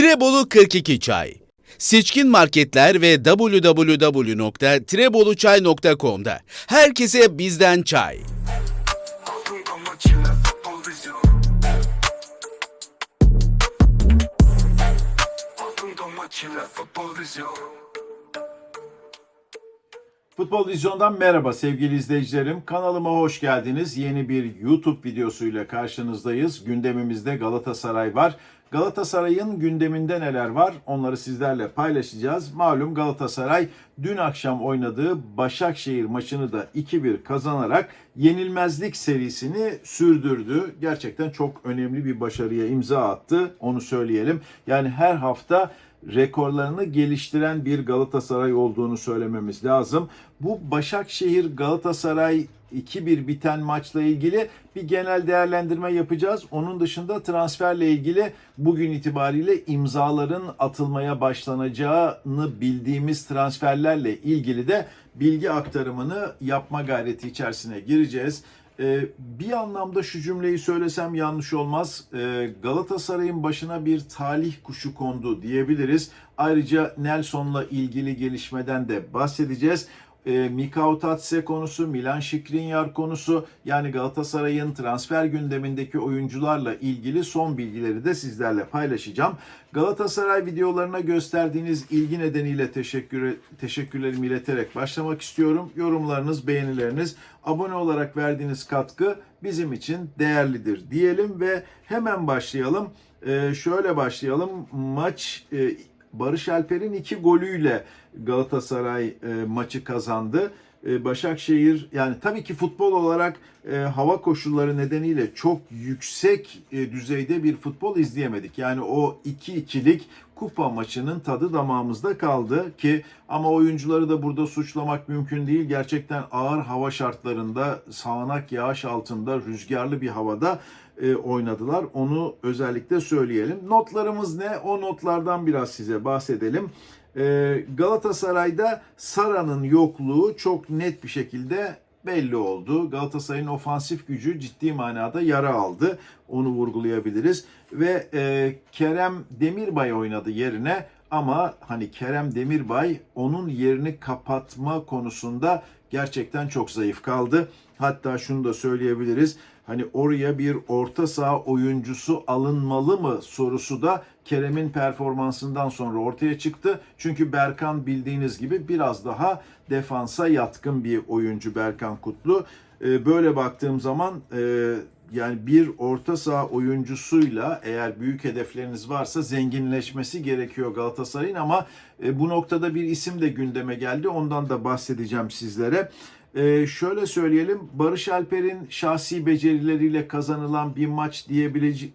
Trebolu 42 Çay Seçkin marketler ve www.treboluçay.com'da herkese bizden çay. Futbol Vizyon'dan merhaba sevgili izleyicilerim. Kanalıma hoş geldiniz. Yeni bir YouTube videosuyla karşınızdayız. Gündemimizde Galatasaray var. Galatasaray'ın gündeminde neler var onları sizlerle paylaşacağız. Malum Galatasaray dün akşam oynadığı Başakşehir maçını da 2-1 kazanarak yenilmezlik serisini sürdürdü. Gerçekten çok önemli bir başarıya imza attı onu söyleyelim. Yani her hafta rekorlarını geliştiren bir Galatasaray olduğunu söylememiz lazım. Bu Başakşehir Galatasaray 2-1 biten maçla ilgili bir genel değerlendirme yapacağız. Onun dışında transferle ilgili bugün itibariyle imzaların atılmaya başlanacağını bildiğimiz transferlerle ilgili de bilgi aktarımını yapma gayreti içerisine gireceğiz. Ee, bir anlamda şu cümleyi söylesem yanlış olmaz. Ee, Galatasaray'ın başına bir talih kuşu kondu diyebiliriz. Ayrıca Nelson'la ilgili gelişmeden de bahsedeceğiz. E, Mikao Tatse konusu, Milan Skriniar konusu yani Galatasaray'ın transfer gündemindeki oyuncularla ilgili son bilgileri de sizlerle paylaşacağım. Galatasaray videolarına gösterdiğiniz ilgi nedeniyle teşekkür teşekkürlerimi ileterek başlamak istiyorum. Yorumlarınız, beğenileriniz, abone olarak verdiğiniz katkı bizim için değerlidir diyelim ve hemen başlayalım. E, şöyle başlayalım. Maç e, Barış Alper'in iki golüyle Galatasaray e, maçı kazandı. E, Başakşehir yani tabii ki futbol olarak e, hava koşulları nedeniyle çok yüksek e, düzeyde bir futbol izleyemedik. Yani o 2-2'lik kupa maçının tadı damağımızda kaldı ki ama oyuncuları da burada suçlamak mümkün değil. Gerçekten ağır hava şartlarında sağanak yağış altında rüzgarlı bir havada e, oynadılar. Onu özellikle söyleyelim. Notlarımız ne? O notlardan biraz size bahsedelim. E, Galatasaray'da Sara'nın yokluğu çok net bir şekilde belli oldu. Galatasaray'ın ofansif gücü ciddi manada yara aldı. Onu vurgulayabiliriz. Ve e, Kerem Demirbay oynadı yerine ama hani Kerem Demirbay onun yerini kapatma konusunda gerçekten çok zayıf kaldı. Hatta şunu da söyleyebiliriz. Hani oraya bir orta saha oyuncusu alınmalı mı sorusu da Kerem'in performansından sonra ortaya çıktı. Çünkü Berkan bildiğiniz gibi biraz daha defansa yatkın bir oyuncu Berkan Kutlu. Ee, Böyle baktığım zaman e, yani bir orta saha oyuncusuyla eğer büyük hedefleriniz varsa zenginleşmesi gerekiyor Galatasaray'ın ama e, bu noktada bir isim de gündeme geldi. Ondan da bahsedeceğim sizlere. Ee, şöyle söyleyelim Barış Alper'in şahsi becerileriyle kazanılan bir maç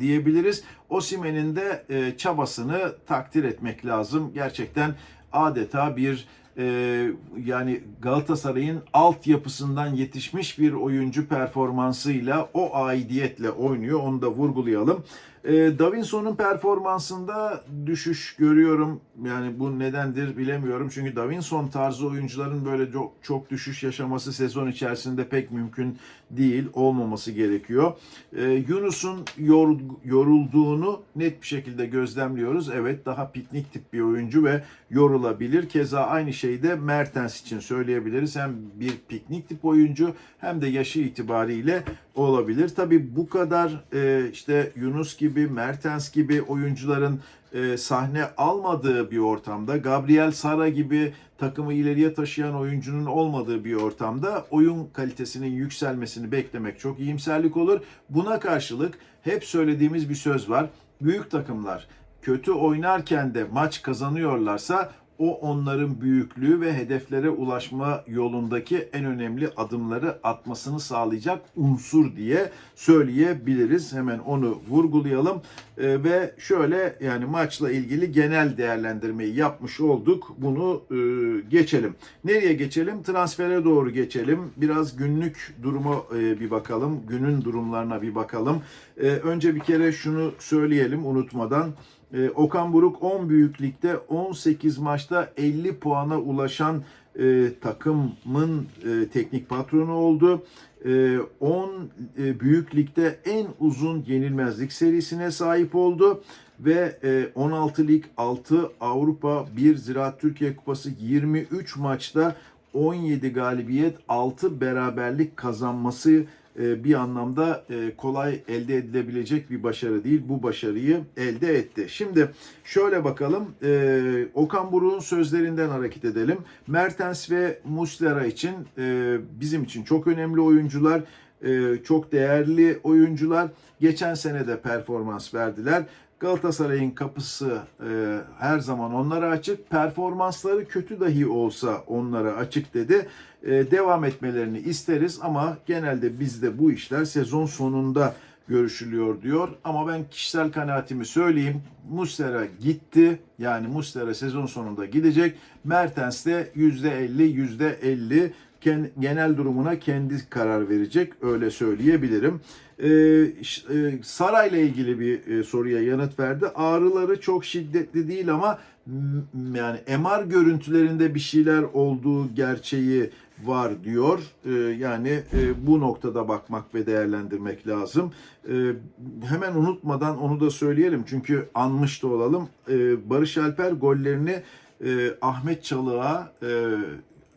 diyebiliriz. Osimen'in de e, çabasını takdir etmek lazım. Gerçekten adeta bir e, yani Galatasaray'ın altyapısından yetişmiş bir oyuncu performansıyla o aidiyetle oynuyor. Onu da vurgulayalım. E, Davinson'un performansında düşüş görüyorum. Yani bu nedendir bilemiyorum. Çünkü Davinson tarzı oyuncuların böyle çok, çok düşüş yaşaması sezon içerisinde pek mümkün değil. Olmaması gerekiyor. E, Yunus'un yor- yorulduğunu net bir şekilde gözlemliyoruz. Evet daha piknik tip bir oyuncu ve yorulabilir. Keza aynı şeyi de Mertens için söyleyebiliriz. Hem bir piknik tip oyuncu hem de yaşı itibariyle olabilir. Tabii bu kadar e, işte Yunus gibi, Mertens gibi oyuncuların e, sahne almadığı bir ortamda, Gabriel Sara gibi takımı ileriye taşıyan oyuncunun olmadığı bir ortamda oyun kalitesinin yükselmesini beklemek çok iyimserlik olur. Buna karşılık hep söylediğimiz bir söz var. Büyük takımlar kötü oynarken de maç kazanıyorlarsa o onların büyüklüğü ve hedeflere ulaşma yolundaki en önemli adımları atmasını sağlayacak unsur diye söyleyebiliriz. Hemen onu vurgulayalım Ee, ve şöyle yani maçla ilgili genel değerlendirmeyi yapmış olduk. Bunu e, geçelim. Nereye geçelim? Transfere doğru geçelim. Biraz günlük duruma e, bir bakalım. Günün durumlarına bir bakalım. E, önce bir kere şunu söyleyelim unutmadan. E, Okan Buruk 10 büyük ligde 18 maçta 50 puana ulaşan e, takımın e, teknik patronu oldu. E, 10 e, büyük ligde en uzun yenilmezlik serisine sahip oldu. ve e, 16 lig, 6 Avrupa, 1 Ziraat Türkiye Kupası 23 maçta 17 galibiyet, 6 beraberlik kazanması e, bir anlamda e, kolay elde edilebilecek bir başarı değil. Bu başarıyı elde etti. Şimdi şöyle bakalım. e, Okan Buruk'un sözlerinden hareket edelim. Mertens ve Muslera için e, bizim için çok önemli oyuncular. e, Çok değerli oyuncular. Geçen sene de performans verdiler. Galatasaray'ın kapısı e, her zaman onlara açık. Performansları kötü dahi olsa onlara açık dedi. E, devam etmelerini isteriz ama genelde bizde bu işler sezon sonunda görüşülüyor diyor. Ama ben kişisel kanaatimi söyleyeyim. Muslera gitti. Yani Muslera sezon sonunda gidecek. Mertens de %50 %50 ken- genel durumuna kendi karar verecek. Öyle söyleyebilirim. Ee, e, Saray'la ilgili bir e, soruya yanıt verdi. Ağrıları çok şiddetli değil ama yani MR görüntülerinde bir şeyler olduğu gerçeği var diyor. Ee, yani e, bu noktada bakmak ve değerlendirmek lazım. Ee, hemen unutmadan onu da söyleyelim çünkü anmış da olalım. Ee, Barış Alper gollerini Ahmet Çalık'a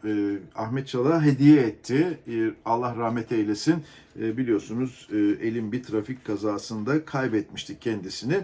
e, Ahmet Çalık'a hediye etti. E, Allah rahmet eylesin. E, biliyorsunuz e, elin bir trafik kazasında kaybetmiştik kendisini.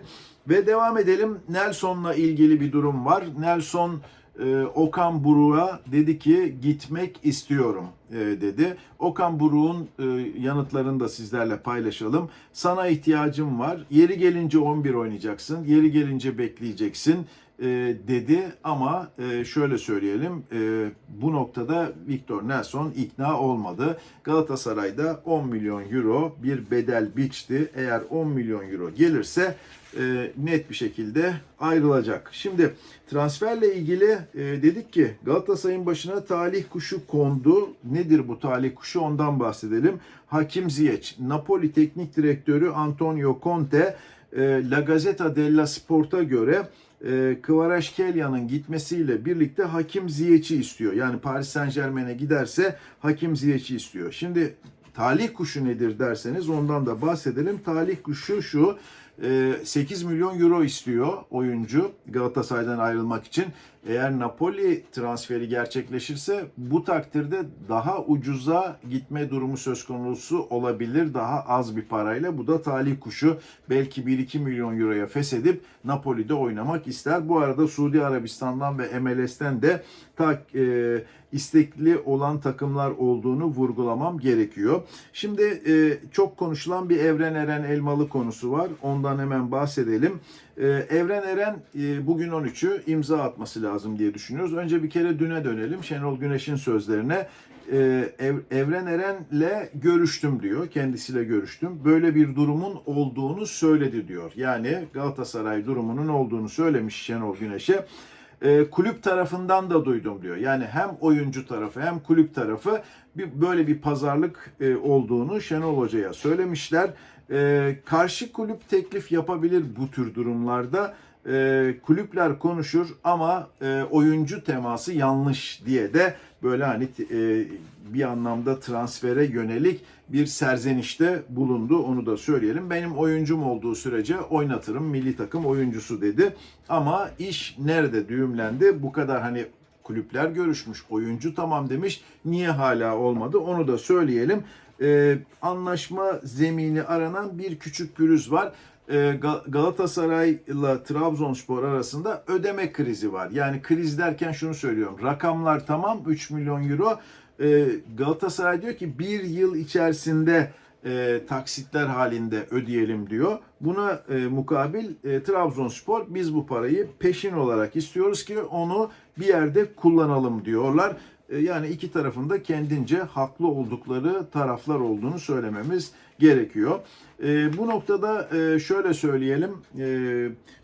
Ve devam edelim. Nelson'la ilgili bir durum var. Nelson e, Okan Buruk'a dedi ki gitmek istiyorum e, dedi. Okan Buruk'un e, yanıtlarını da sizlerle paylaşalım. Sana ihtiyacım var. Yeri gelince 11 oynayacaksın. Yeri gelince bekleyeceksin e, dedi ama e, şöyle söyleyelim e, bu noktada Victor Nelson ikna olmadı. Galatasaray'da 10 milyon euro bir bedel biçti. Eğer 10 milyon euro gelirse e, net bir şekilde ayrılacak. Şimdi transferle ilgili e, dedik ki Galatasaray'ın başına talih kuşu kondu. Nedir bu talih kuşu ondan bahsedelim. Hakim Ziyech, Napoli teknik direktörü Antonio Conte e, La Gazzetta della Sport'a göre e, Kvaratskhelia gitmesiyle birlikte Hakim Ziyech'i istiyor. Yani Paris Saint Germain'e giderse Hakim Ziyech'i istiyor. Şimdi talih kuşu nedir derseniz ondan da bahsedelim. Talih kuşu şu 8 milyon euro istiyor oyuncu Galatasaray'dan ayrılmak için. Eğer Napoli transferi gerçekleşirse bu takdirde daha ucuza gitme durumu söz konusu olabilir. Daha az bir parayla. Bu da talih kuşu. Belki 1-2 milyon euroya feshedip Napoli'de oynamak ister. Bu arada Suudi Arabistan'dan ve MLS'ten de ta, e, istekli olan takımlar olduğunu vurgulamam gerekiyor. Şimdi e, çok konuşulan bir Evren Eren Elmalı konusu var. Ondan hemen bahsedelim. E, Evren Eren e, bugün 13'ü imza atması lazım diye düşünüyoruz. Önce bir kere düne dönelim. Şenol Güneş'in sözlerine. E, Ev- Evren Eren'le görüştüm diyor. Kendisiyle görüştüm. Böyle bir durumun olduğunu söyledi diyor. Yani Galatasaray durumunun olduğunu söylemiş Şenol Güneş'e. E, kulüp tarafından da duydum diyor. Yani hem oyuncu tarafı hem kulüp tarafı bir böyle bir pazarlık e, olduğunu Şenol Hoca'ya söylemişler. E, karşı kulüp teklif yapabilir bu tür durumlarda. E, kulüpler konuşur ama e, oyuncu teması yanlış diye de böyle hani e, bir anlamda transfere yönelik bir serzenişte bulundu. Onu da söyleyelim. Benim oyuncum olduğu sürece oynatırım. Milli takım oyuncusu dedi. Ama iş nerede düğümlendi? Bu kadar hani kulüpler görüşmüş, oyuncu tamam demiş. Niye hala olmadı? Onu da söyleyelim. Ee, anlaşma zemini aranan bir küçük pürüz var. Ee, Ga- Galatasaray ile Trabzonspor arasında ödeme krizi var. Yani kriz derken şunu söylüyorum. Rakamlar tamam 3 milyon euro. Ee, Galatasaray diyor ki bir yıl içerisinde e, taksitler halinde ödeyelim diyor. Buna e, mukabil e, Trabzonspor biz bu parayı peşin olarak istiyoruz ki onu bir yerde kullanalım diyorlar. E, yani iki tarafında kendince haklı oldukları taraflar olduğunu söylememiz gerekiyor. E, bu noktada e, şöyle söyleyelim. E,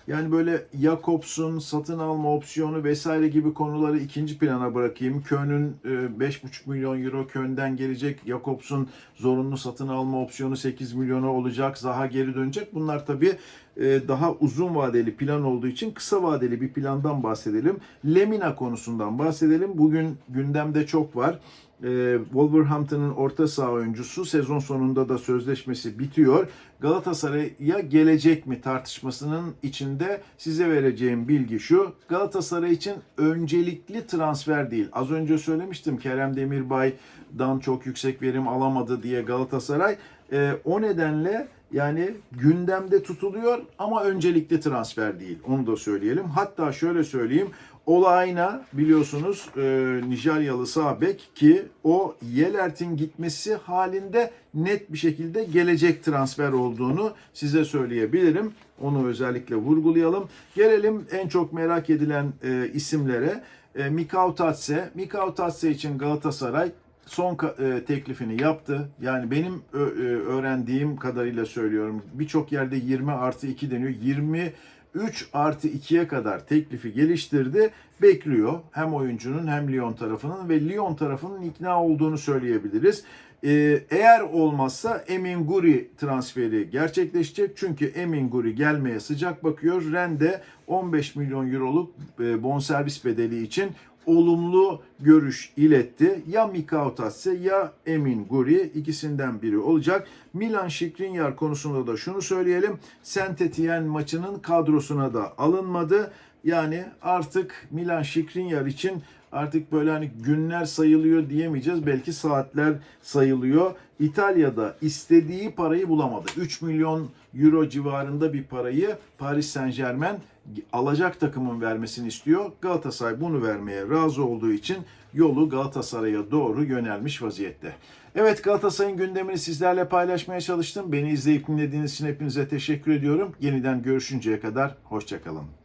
yani böyle Jakobs'un satın alma opsiyonu vesaire gibi konuları ikinci plana bırakayım. Köln'ün e, 5,5 milyon euro Köln'den gelecek. Jakobs'un zorunlu satın alma opsiyonu 8 milyona olacak. Zaha geri dönecek. Bunlar tabii e, daha uzun vadeli plan olduğu için kısa vadeli bir plandan bahsedelim. Lemina konusundan bahsedelim. Bugün gündemde çok var. E, Wolverhampton'ın orta saha oyuncusu sezon sonunda da sözleşmesi bitiyor. Galatasaray'a gelecek mi tartışmasının içinde size vereceğim bilgi şu. Galatasaray için öncelikli transfer değil. Az önce söylemiştim Kerem Demirbay'dan çok yüksek verim alamadı diye Galatasaray. E, o nedenle yani gündemde tutuluyor ama öncelikli transfer değil. Onu da söyleyelim. Hatta şöyle söyleyeyim. Olayna biliyorsunuz e, Nijeryalı sağ bek ki o Yelert'in gitmesi halinde net bir şekilde gelecek transfer olduğunu size söyleyebilirim. Onu özellikle vurgulayalım. Gelelim en çok merak edilen e, isimlere. E, Mikao Tatse. Mikao Tatse için Galatasaray son e, teklifini yaptı. Yani benim e, öğrendiğim kadarıyla söylüyorum. Birçok yerde 20 artı 2 deniyor. 23 artı 2'ye kadar teklifi geliştirdi. Bekliyor hem oyuncunun hem Lyon tarafının ve Lyon tarafının ikna olduğunu söyleyebiliriz. E, eğer olmazsa Emin Guri transferi gerçekleşecek. Çünkü Emin Guri gelmeye sıcak bakıyor. Rende 15 milyon euroluk e, bonservis bedeli için olumlu görüş iletti. Ya Mikao Tatse ya Emin Guri ikisinden biri olacak. Milan Skriniar konusunda da şunu söyleyelim. Saint Etienne maçının kadrosuna da alınmadı. Yani artık Milan Skriniar için artık böyle hani günler sayılıyor diyemeyeceğiz. Belki saatler sayılıyor. İtalya'da istediği parayı bulamadı. 3 milyon euro civarında bir parayı Paris Saint Germain alacak takımın vermesini istiyor. Galatasaray bunu vermeye razı olduğu için yolu Galatasaray'a doğru yönelmiş vaziyette. Evet Galatasaray'ın gündemini sizlerle paylaşmaya çalıştım. Beni izleyip dinlediğiniz için hepinize teşekkür ediyorum. Yeniden görüşünceye kadar hoşçakalın.